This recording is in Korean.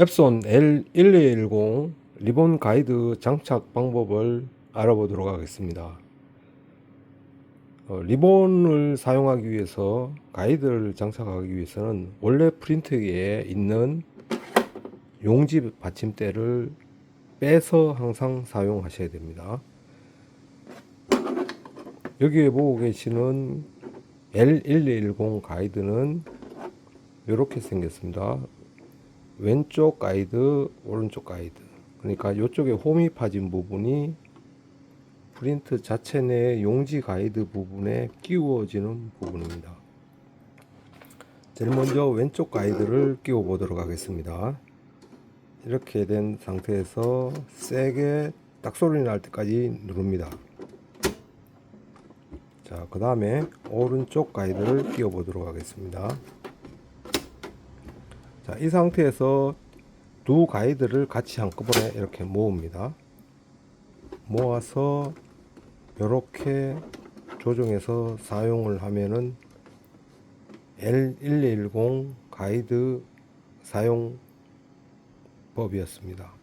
앱손 L1210 리본 가이드 장착 방법을 알아보도록 하겠습니다. 어, 리본을 사용하기 위해서 가이드를 장착하기 위해서는 원래 프린터기에 있는 용지 받침대를 빼서 항상 사용하셔야 됩니다. 여기에 보고 계시는 L1210 가이드는 이렇게 생겼습니다. 왼쪽 가이드, 오른쪽 가이드. 그러니까 이쪽에 홈이 파진 부분이 프린트 자체 내 용지 가이드 부분에 끼워지는 부분입니다. 제일 먼저 왼쪽 가이드를 끼워 보도록 하겠습니다. 이렇게 된 상태에서 세게 딱 소리 날 때까지 누릅니다. 자, 그 다음에 오른쪽 가이드를 끼워 보도록 하겠습니다. 자, 이 상태에서 두 가이드를 같이 한꺼번에 이렇게 모읍니다. 모아서 이렇게 조정해서 사용을 하면은 L1210 가이드 사용 법이었습니다.